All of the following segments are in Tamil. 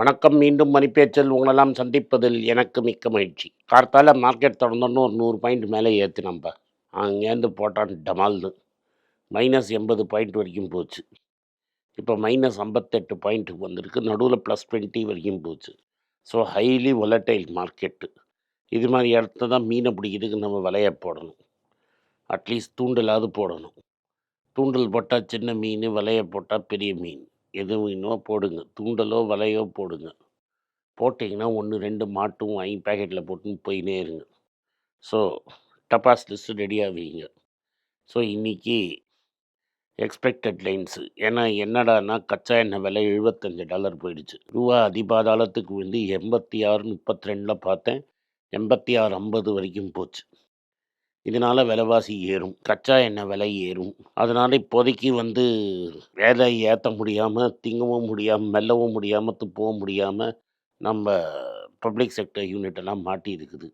வணக்கம் மீண்டும் மணிப்பேச்சல் உங்களெல்லாம் சந்திப்பதில் எனக்கு மிக்க மகிழ்ச்சி. கார்த்தால மார்க்கெட் திறந்தோன்னு ஒரு நூறு பாயிண்ட் மேலே ஏற்று நம்ம அங்கேருந்து போட்டான் டமால்னு. மைனஸ் எண்பது பாயிண்ட் வரைக்கும் போச்சு. இப்போ மைனஸ் ஐம்பத்தெட்டு பாயிண்ட் வந்திருக்கு. நடுவில் ப்ளஸ் டுவெண்ட்டி வரைக்கும் போச்சு. ஸோ ஹைலி ஒலட்டைல் மார்க்கெட்டு இது மாதிரி இடத்துல தான் மீனை பிடிக்கிறதுக்கு நம்ம விலையை போடணும். அட்லீஸ்ட் தூண்டலாவது போடணும். தூண்டல் போட்டால் சின்ன மீன் வலைய போட்டால் பெரிய மீன். எது இன்னும் போடுங்க. தூண்டலோ வலையோ போடுங்க. போட்டிங்கன்னா ஒன்று ரெண்டு மாட்டும் வாங்கி பேக்கெட்டில் போட்டுன்னு போயினே இருங்க. ஸோ டப்பாஸ் லிஸ்ட்டு ரெடியாக வைங்க ஸோ இன்றைக்கி எக்ஸ்பெக்டட் லைன்ஸு ஏன்னா என்னடான்னா கச்சா எண்ணெய் விலை எழுபத்தஞ்சு டாலர் போயிடுச்சு. ரூபா அதிபாதாளத்துக்கு வந்து எண்பத்தி ஆறு முப்பத்தி ரெண்டில் பார்த்தேன். எண்பத்தி ஆறு ஐம்பது வரைக்கும் போச்சு. இதனால விலைவாசி ஏறும். கச்சா எண்ணெய் விலை ஏறும். அதனால் இப்போதைக்கு வந்து வேலை ஏற்ற முடியாமல் திங்கவும் முடியாமல் மெல்லவும் முடியாமல் துப்பவும் முடியாமல் நம்ம பப்ளிக் செக்டர் யூனிட் எல்லாம் மாட்டி இருக்குது.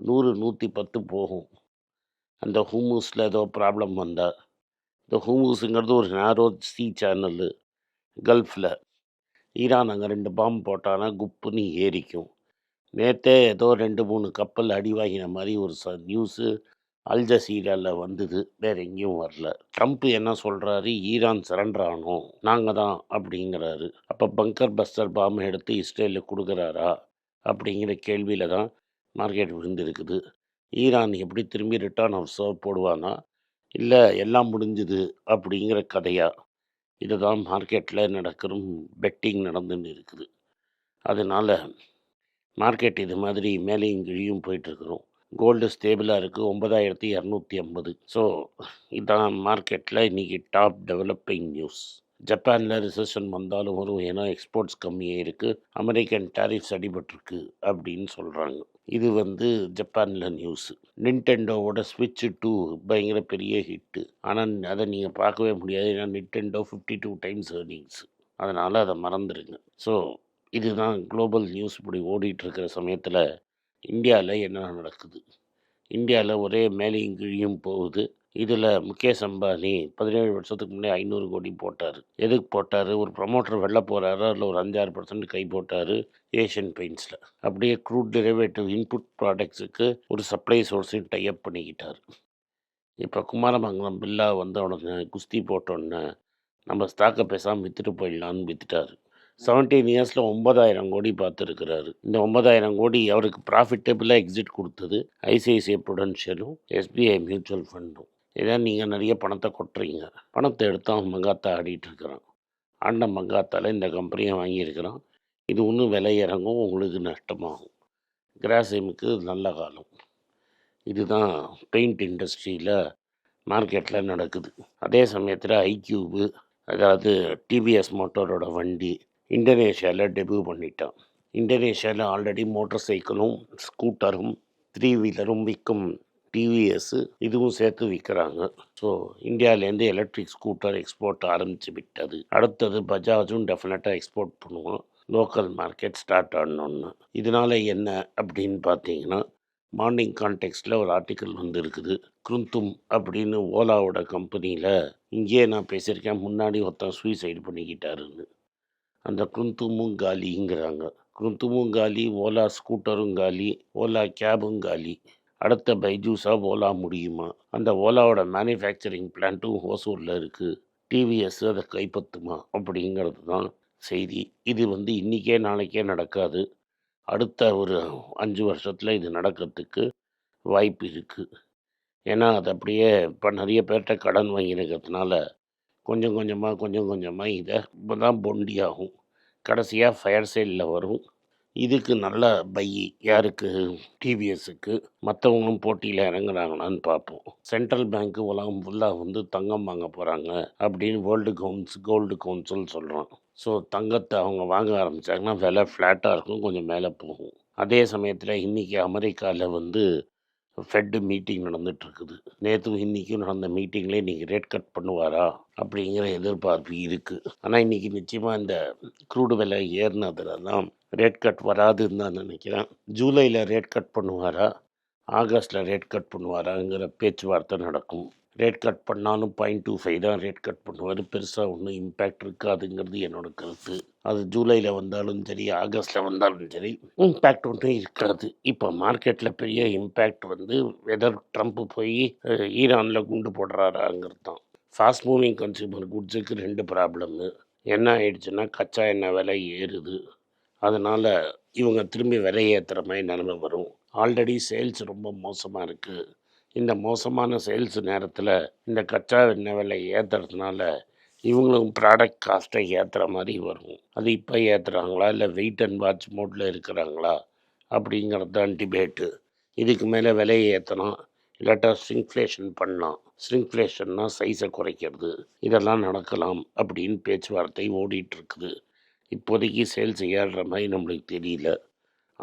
நூறு நூற்றி பத்து போகும். அந்த ஹூமூஸில் ஏதோ ப்ராப்ளம் வந்தால் இந்த ஹூமூஸுங்கிறது ஒரு நேரோ சி சேனலு கல்ஃபில் ஈரான் அங்கே ரெண்டு பாம்பு போட்டானா குப்புன்னு ஏறிக்கும். நேற்றே ஏதோ ரெண்டு மூணு கப்பல் அடி வாங்கின மாதிரி ஒரு ச நியூஸு அல் ஜசீராவில் வந்தது. வேற எங்கேயும் வரல. ட்ரம்ப் என்ன சொல்கிறாரு ஈரான் சரண்டர் ஆனோம் நாங்கள் தான் அப்படிங்கிறாரு. அப்போ பங்கர் பஸ்டர் பாம்பை எடுத்து இஸ்ரேலுக்கு கொடுக்குறாரா? அப்படிங்கிற கேள்வியில் தான் மார்க்கெட் விழுந்திருக்குது. ஈரான் எப்படி திரும்பி ரிட்டர்ன் ஆஃப் சர்வ் போடுவானா? இல்லை எல்லாம் முடிஞ்சுது அப்படிங்கிற கதையா? இதுதான் மார்க்கெட்டில் நடக்கிற பெட்டிங் நடந்துன்னு இருக்குது. அதனால் மார்க்கெட் இது மாதிரி மேலேயும் கீழேயும் போயிட்டுருக்குறோம். கோல்டு ஸ்டேபிளாக இருக்குது ஒன்பதாயிரத்தி இரநூத்தி ஐம்பது. ஸோ இதான் மார்க்கெட்டில் இன்றைக்கி டாப் டெவலப்பிங் நியூஸ் ஜப்பானில் ரிசெஷன் வந்தாலும் வரும். ஏன்னா எக்ஸ்போர்ட்ஸ் கம்மியாக இருக்குது அமெரிக்கன் டேரிஃப்ஸ் அடிபட்டிருக்கு அப்படின்னு சொல்கிறாங்க இது வந்து ஜப்பானில் நியூஸு நின்டெண்டோவோட ஸ்விட்ச் டூ பயங்கர பெரிய ஹிட்டு ஆனால் அதை நீங்கள் பார்க்கவே முடியாது. ஏன்னா Nintendo fifty two times earnings அதனால் அதை மறந்துடுங்க ஸோ இதுதான் குளோபல் நியூஸ் இப்படி ஓடிட்டுருக்கிற சமயத்தில் இந்தியாவில் என்ன நடக்குது? இந்தியாவில் ஒரே மேலேயும் கீழியும் போகுது. இதில் முகேஷ் அம்பானி பதினேழு வருஷத்துக்கு முன்னே ஐநூறு கோடி போட்டார். எதுக்கு போட்டார்? ஒரு ப்ரமோட்டர் வெளில போகிறாரு அதில் ஒரு அஞ்சாறு பர்சன்ட் கை போட்டார் ஏஷியன் பெயிண்ட்ஸில். அப்படியே க்ரூட் டெரிவேட்டிவ் இன்புட் ப்ராடக்ட்ஸுக்கு ஒரு சப்ளை சோர்ஸையும் டைப் பண்ணிக்கிட்டார். இப்போ குமாரமங்கலம் பில்லா வந்து உடனே குஸ்தி போட்டோன்னே நம்ம ஸ்டாக்கை பேசாமல் விற்றுட்டு போயிடலான்னு விற்றுட்டாரு செவன்டீன் இயர்ஸில் ஒன்பதாயிரம் கோடி பார்த்துருக்கிறாரு. இந்த ஒன்பதாயிரம் கோடி அவருக்கு ப்ராஃபிட்டபிளாக எக்ஸிட் கொடுத்தது ஐசிஐசிஐ ப்ரொடென்ஷியலும் எஸ்பிஐ மியூச்சுவல் ஃபண்டும் இதான் நீங்கள் நிறைய பணத்தை கொட்டுறீங்க. பணத்தை எடுத்து அவன் மங்காத்தா ஆடிட்டு இருக்கிறான். ஆண்ட மங்காத்தால் இந்த கம்பெனியை வாங்கியிருக்கிறான். இது இன்னும் விலை இறங்கும் உங்களுக்கு நஷ்டமாகும். கிராசிமுக்கு நல்ல காலம். இதுதான் பெயிண்ட் இண்டஸ்ட்ரியில் மார்க்கெட்டில் நடக்குது. அதே சமயத்தில் ஐக்யூபு அதாவது டிவிஎஸ் மோட்டரோட வண்டி இந்தோனேஷியாவில் டெபியூ பண்ணிட்டான். இந்தோனேஷியாவில் ஆல்ரெடி மோட்டார் சைக்கிளும் ஸ்கூட்டரும் த்ரீ வீலரும் விற்கும் டிவிஎஸ்ஸு இதுவும் சேர்த்து விற்கிறாங்க ஸோ இந்தியாவிலேருந்து எலக்ட்ரிக் ஸ்கூட்டர் எக்ஸ்போர்ட் ஆரம்பித்து விட்டது. அடுத்தது பஜாஜும் டெஃபினட்டாக எக்ஸ்போர்ட் பண்ணுவோம் லோக்கல் மார்க்கெட் ஸ்டார்ட் ஆனோன்னு. இதனால் என்ன அப்படின்னு பார்த்தீங்கன்னா மார்னிங் கான்டெக்ஸ்டில் ஒரு ஆர்டிக்கல் வந்து இருக்குது குருந்தும் அப்படின்னு ஓலாவோட கம்பெனியில் இங்கேயே நான் பேசியிருக்கேன். முன்னாடி ஒருத்தன் சூசைடு பண்ணிக்கிட்டாருன்னு. அந்த குந்துமும் காலிங்கிறாங்க குந்துமும் காலி ஓலா ஸ்கூட்டரும் காலி ஓலா கேபும் காலி அடுத்த பைஜூஸாக ஓலா முடியுமா? அந்த ஓலாவோட மேனுஃபேக்சரிங் பிளான்ட்டும் ஹோசூரில் இருக்குது டிவிஎஸ் அதை கைப்பற்றுமா? அப்படிங்கிறது தான் செய்தி. இது வந்து இன்றைக்கே நாளைக்கே நடக்காது. அடுத்த ஒரு அஞ்சு வருஷத்தில் இது நடக்கிறதுக்கு வாய்ப்பு இருக்குது ஏன்னா அது அப்படியே இப்போ நிறைய பேர்கிட்ட கடன் வாங்கியிருக்கிறதுனால கொஞ்சம் கொஞ்சமாக கொஞ்சம் கொஞ்சமாக இதை இப்போ தான் பொண்டியாகும். கடைசியாக ஃபயர் சேலில் வரும். இதுக்கு நல்ல பை யாருக்கு? டிவிஎஸ்ஸுக்கு மற்றவங்களும் போட்டியில் இறங்குறாங்களான்னு பார்ப்போம். சென்ட்ரல் பேங்க்கு உலகம் ஃபுல்லாக வந்து தங்கம் வாங்க போகிறாங்க அப்படின்னு வேர்ல்டு கவுன்ஸ் கோல்டு கவுன்சில் சொல்கிறோம் ஸோ தங்கத்தை அவங்க வாங்க ஆரம்பித்தாங்கன்னா விலை ஃப்ளாட்டாக இருக்கும் கொஞ்சம் மேலே போகும். அதே சமயத்தில் இன்றைக்கி அமெரிக்காவில் வந்து ஃபெட்டு மீட்டிங் நடந்துகிட்ருக்குது நேற்று இன்றைக்கும் நடந்த மீட்டிங்லேயே இன்றைக்கி ரேட் கட் பண்ணுவாரா? அப்படிங்கிற எதிர்பார்ப்பு இருக்குது ஆனால் இன்றைக்கி நிச்சயமாக இந்த க்ரூடு விலை ஏறினதுல தான் ரேட் கட் வராதுன்னு தான் நினைக்கிறேன். ஜூலையில் ரேட் கட் பண்ணுவாரா? ஆகஸ்ட்டில் ரேட் கட் பண்ணுவாராங்கிற பேச்சுவார்த்தை நடக்கும். ரேட் கட் பண்ணாலும் பாயிண்ட் டூ ஃபைவ் தான் ரேட் கட் பண்ணுவார் பெருசாக ஒன்றும் இம்பேக்ட் இருக்காதுங்கிறது என்னோட கருத்து. அது ஜூலையில் வந்தாலும் சரி ஆகஸ்ட்டில் வந்தாலும் சரி இம்பேக்ட் ஒன்றும் இருக்காது. இப்போ மார்க்கெட்டில் பெரிய இம்பேக்ட் வந்து வெதர் ட்ரம்ப் போய் ஈரானில் குண்டு போடுறாராங்கிறது தான். ஃபாஸ்ட் மூவிங் கன்சியூமர் குட்ஸுக்கு ரெண்டு ப்ராப்ளமு என்ன ஆயிடுச்சுன்னா கச்சா எண்ணெய் விலை ஏறுது. அதனால் இவங்க திரும்பி விலை ஏற்றுற மாதிரி நிலமை வரும். ஆல்ரெடி சேல்ஸ் ரொம்ப மோசமாக இருக்குது இந்த மோசமான சேல்ஸ் நேரத்தில் இந்த கச்சா எண்ணெய் விலை ஏற்றுறதுனால இவங்களும் ப்ராடக்ட் காஸ்ட்டை ஏற்றுற மாதிரி வரும். அது இப்போ ஏற்றுறாங்களா இல்லை வெயிட் அண்ட் வாட்ச் மோட்டில் இருக்கிறாங்களா? அப்படிங்கிறது தான் டிபேட்டு இதுக்கு மேலே விலையை ஏற்றணும் இல்லாட்டா ஸ்ட்ரிங்ஃப்ளேஷன் பண்ணலாம். ஸ்ட்ரிங்ஃப்ளேஷன்னா சைஸை குறைக்கிறது. இதெல்லாம் நடக்கலாம் அப்படின்னு பேச்சுவார்த்தை ஓடிட்டுருக்குது இப்போதைக்கு சேல்ஸ் ஏறுற மாதிரி நம்மளுக்கு தெரியல.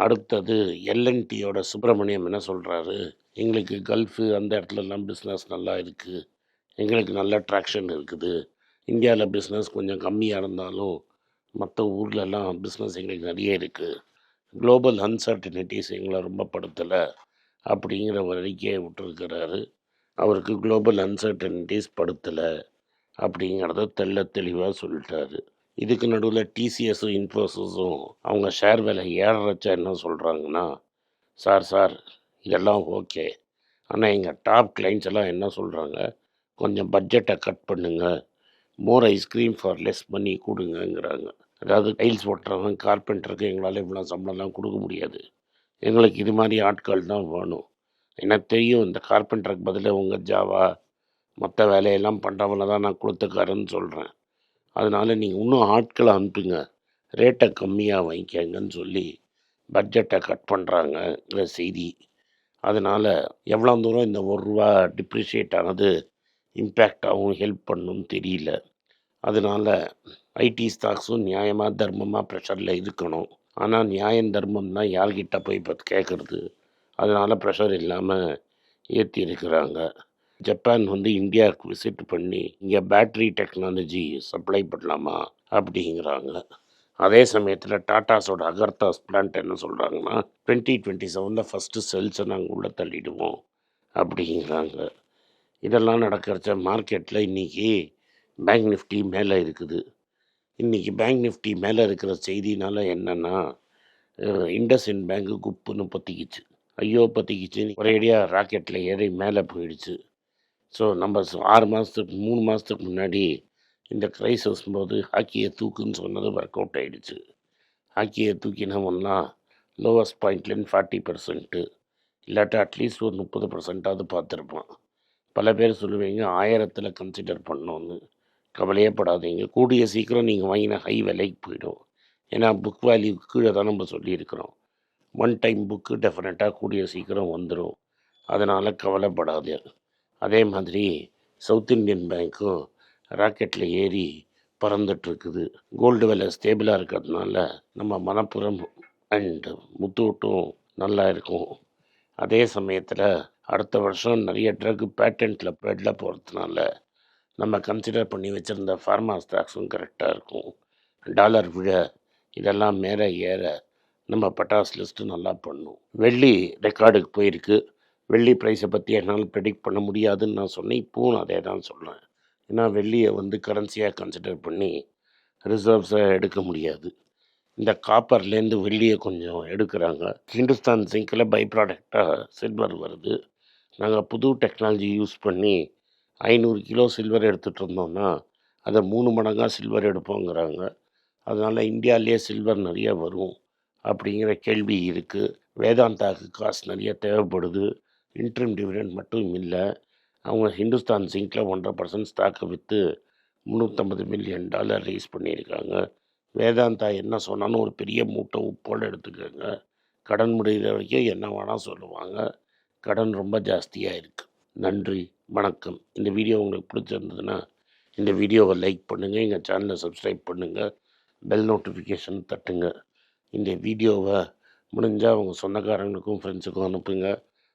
அடுத்தது எல்என்டியோட சுப்பிரமணியம் என்ன சொல்கிறாரு எங்களுக்கு கல்ஃபு அந்த இடத்துலலாம் பிஸ்னஸ் நல்லா இருக்குது எங்களுக்கு நல்ல ட்ராக்ஷன் இருக்குது. இந்தியாவில் பிஸ்னஸ் கொஞ்சம் கம்மியாக இருந்தாலும் மற்ற ஊர்லலாம் பிஸ்னஸ் எங்களுக்கு நிறைய இருக்குது குளோபல் அன்சர்டினிட்டிஸ் எங்களை ரொம்ப படுத்தலை அப்படிங்கிற ஒரு அறிக்கையை விட்டுருக்கிறாரு. அவருக்கு குளோபல் அன்சர்டினிட்டிஸ் படுத்தலை அப்படிங்கிறத தெள்ள தெளிவாக சொல்லிட்டாரு. இதுக்கு நடுவில் டிசிஎஸும் இன்ஃபோசிஸும் அவங்க ஷேர் விலை ஏறச்சா என்ன சொல்கிறாங்கன்னா சார் சார் இதெல்லாம் ஓகே ஆனால் எங்கள் டாப் கிளைண்ட்ஸ் எல்லாம் என்ன சொல்கிறாங்க கொஞ்சம் பட்ஜெட்டை கட் பண்ணுங்கள் மோர் ஐஸ்கிரீம் ஃபார் லெஸ் பண்ணி கொடுங்கங்கிறாங்க. அதாவது டைல்ஸ் ஒட்டுறவங்க கார்பெண்டருக்கு எங்களால் இவ்வளோ சம்பளம்லாம் கொடுக்க முடியாது. எங்களுக்கு இது மாதிரி ஆட்கள் தான் வேணும். எனக்கு தெரியும் இந்த கார்பெண்டருக்கு பதிலாக உங்கள் ஜாவா மற்ற வேலையெல்லாம் பண்ணுறவங்கள தான் நான் கொடுத்துக்காரன்னு சொல்கிறேன் அதனால் நீங்கள் இன்னும் ஆட்களை அனுப்புங்க. ரேட்டை கம்மியாக வாங்கிக்கங்கன்னு சொல்லி பட்ஜெட்டை கட் பண்ணுறாங்கிற செய்தி. அதனால் எவ்வளோ தூரம் இந்த ஒரு ரூபா டிப்ரிஷியேட் ஆனது இம்பேக்ட் ஆகும் ஹெல்ப் பண்ணுன்னு தெரியல. அதனால் ஐடி ஸ்டாக்ஸும் நியாயமாக தர்மமாக ப்ரெஷரில் இருக்கணும். ஆனால் நியாயம் தர்மம் தான் யார்கிட்ட போய் இப்போ கேட்குறது அதனால் ப்ரெஷர் இல்லாமல் ஏற்றி இருக்கிறாங்க ஜப்பான் வந்து இந்தியாவுக்கு விசிட் பண்ணி இங்கே பேட்ரி டெக்னாலஜி சப்ளை பண்ணலாமா அப்படிங்கிறாங்க. அதே சமயத்தில் டாட்டாஸோட அகர்தாஸ் பிளான்ட் என்ன சொல்கிறாங்கன்னா டுவெண்ட்டி டுவெண்ட்டி செவனில் ஃபஸ்ட்டு செல்ஸை நாங்கள் உள்ளே தள்ளிடுவோம் அப்படிங்கிறாங்க. இதெல்லாம் நடக்கிறச்ச மார்க்கெட்டில் இன்றைக்கி பேங்க் நிஃப்டி மேலே இருக்குது. இன்றைக்கி பேங்க் நிஃப்டி மேலே இருக்கிற செய்தினால் என்னென்னா இண்டஸ்இன் பேங்க்கு குப்புன்னு பற்றிக்கிச்சு ஐயோ பற்றிக்கிச்சு ஒரேடியாக ராக்கெட்டில் ஏறி மேலே போயிடுச்சு. ஸோ நம்ம ஆறு மாதத்துக்கு மூணு மாதத்துக்கு முன்னாடி இந்த கிரைசஸ் போது ஹாக்கியை தூக்குன்னு சொன்னது ஒர்க் அவுட் ஆகிடுச்சு ஹாக்கியை தூக்கினவன்னா லோவஸ்ட் பாயிண்ட்லேருந்து ஃபார்ட்டி பர்சன்ட்டு இல்லாட்டா அட்லீஸ்ட் ஒரு முப்பது பர்சன்ட்டாவது பார்த்துருப்பான் பல பேர் சொல்லுவீங்க ஆயிரத்தில் கன்சிடர் பண்ணோன்னு கவலையே படாதீங்க கூடிய சீக்கிரம் நீங்கள் வாங்கின ஹை விலைக்கு போயிடும். ஏன்னா புக் வேல்யூ கீழே தான் நம்ம சொல்லியிருக்கிறோம். ஒன் டைம் புக்கு டெஃபினட்டாக கூடிய சீக்கிரம் வந்துடும் அதனால் கவலைப்படாது அதே மாதிரி சவுத் இந்தியன் பேங்க்கும் ராக்கெட்டில் ஏறி பறந்துட்டுருக்குது கோல்டு விலை ஸ்டேபிளாக இருக்கிறதுனால நம்ம மனப்புறம் அண்ட் முத்தூட்டும் நல்லா இருக்கும். அதே சமயத்தில் அடுத்த வருஷம் நிறைய ட்ரக் பேட்டன்ட்டில் பெட்ல போகிறதுனால நம்ம கன்சிடர் பண்ணி வச்சுருந்த ஃபார்மா ஸ்டாக்ஸும் கரெக்டாக இருக்கும். டாலர் விழ இதெல்லாம் மேலே ஏற நம்ம பட்டாஸ் லிஸ்ட்டு நல்லா பண்ணும். வெள்ளி ரெக்கார்டுக்கு போயிருக்கு. வெள்ளி ப்ரைஸை பற்றி என்னால் ப்ரெடிக்ட் பண்ண முடியாதுன்னு நான் சொன்னேன். இப்போவும் அதே தான் சொல்கிறேன் ஏன்னா வெள்ளியை வந்து கரன்சியாக கன்சிடர் பண்ணி ரிசர்வ்ஸை எடுக்க முடியாது. இந்த காப்பர்லேருந்து வெள்ளியை கொஞ்சம் எடுக்கிறாங்க. ஹிந்துஸ்தான் சிங்கில் பை ப்ராடக்டாக சில்வர் வருது. நாங்கள் புது டெக்னாலஜி யூஸ் பண்ணி ஐநூறு கிலோ சில்வர் எடுத்துகிட்டு இருந்தோம்னா அதை மூணு மடங்காக சில்வர் எடுப்போங்கிறாங்க. அதனால் இந்தியாவிலேயே சில்வர் நிறைய வரும் அப்படிங்கிற கேள்வி இருக்குது வேதாந்தாவுக்கு காசு நிறைய தேவைப்படுது. இன்ட்ரிம் டிவிடெண்ட் மட்டும் இல்லை அவங்க ஹிந்துஸ்தான் சிங்கில் ஒன்றரை பர்சன்ட் ஸ்டாக்கை விற்று முந்நூற்றம்பது மில்லியன் டாலர் ரீஸ் பண்ணியிருக்காங்க. வேதாந்தா என்ன சொன்னாலும் ஒரு பெரிய மூட்டை உப்போடு எடுத்துக்கோங்க. கடன் முடிகிற வரைக்கும் என்ன வேணால் சொல்லுவாங்க. கடன் ரொம்ப ஜாஸ்தியாக இருக்குது நன்றி வணக்கம். இந்த வீடியோ உங்களுக்கு பிடிச்சிருந்ததுன்னா இந்த வீடியோவை லைக் பண்ணுங்கள் எங்கள் சேனலை சப்ஸ்கிரைப் பண்ணுங்கள் பெல் நோட்டிஃபிகேஷன் தட்டுங்க. இந்த வீடியோவை முடிஞ்சால் அவங்க சொந்தக்காரங்களுக்கும் ஃப்ரெண்ட்ஸுக்கும் அனுப்புங்க.